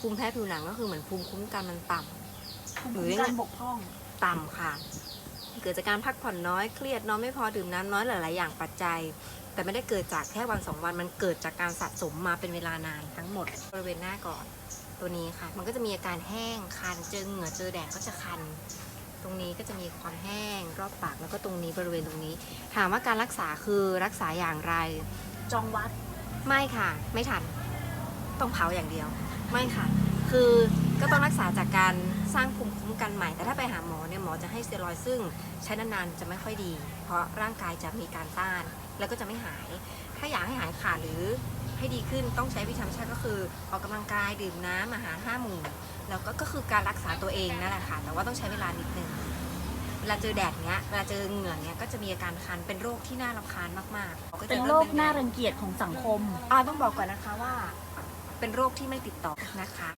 ภูมิแพ้ผิวหนังก็คือเหมือนภูมิคุ้มกันมันต่ำภูมิคุ้มกันบกพร่องต่ำค่ะ เกิดจากการพักผ่อนน้อยเครียดนอนไม่พอดื่มน้ำน้อยหลายๆอย่างปัจจัย แต่ไม่ได้เกิดจากแค่วันสองวันมันเกิดจากการสะสมมาเป็นเวลานานทั้งหมดบริเวณหน้าก่อน ตัวนี้ค่ะ มันก็จะมีอาการแห้งคันเจอเหงื่อเจอแดดก็จะคัน ตรงนี้ก็จะมีความแห้งรอบปากแล้วก็ตรงนี้บริเวณตรงนี้ ถามว่าการรักษาคือรักษาอย่างไร จองวัดไม่ค่ะ ไม่ทัน ต้องเผาอย่างเดียว ไม่ค่ะ คือก็ต้องรักษาจากการสร้างภูมิคุ้มกันใหม่ แต่ถ้าไปหาหมอเนี่ยหมอจะให้สเตียรอยด์ซึ่งใช้นานๆจะไม่ค่อยดี เพราะร่างกายจะมีการต้าน แล้วก็จะไม่หาย ถ้าอยากให้หายขาดหรือให้ดีขึ้นต้องใช้วิธีธรรมชาติก็คือออกกำลังกายดื่มน้ำอาหารห้าหมู่แล้วก็ก็คือการรักษาตัวเองนั่นแหละค่ะ แต่ว่าต้องใช้เวลานิดนึงเวลาเจอแดดเนี้ยเวลาเจอเหงื่อเนี้ยก็จะมีอาการคันเป็นโรคที่น่ารำคาญมากๆก็จะเป็นโรคน่ารังเกียจของสังคมอ่าต้องบอกก่อนนะคะว่า เป็นโรคที่ไม่ติดต่อนะคะ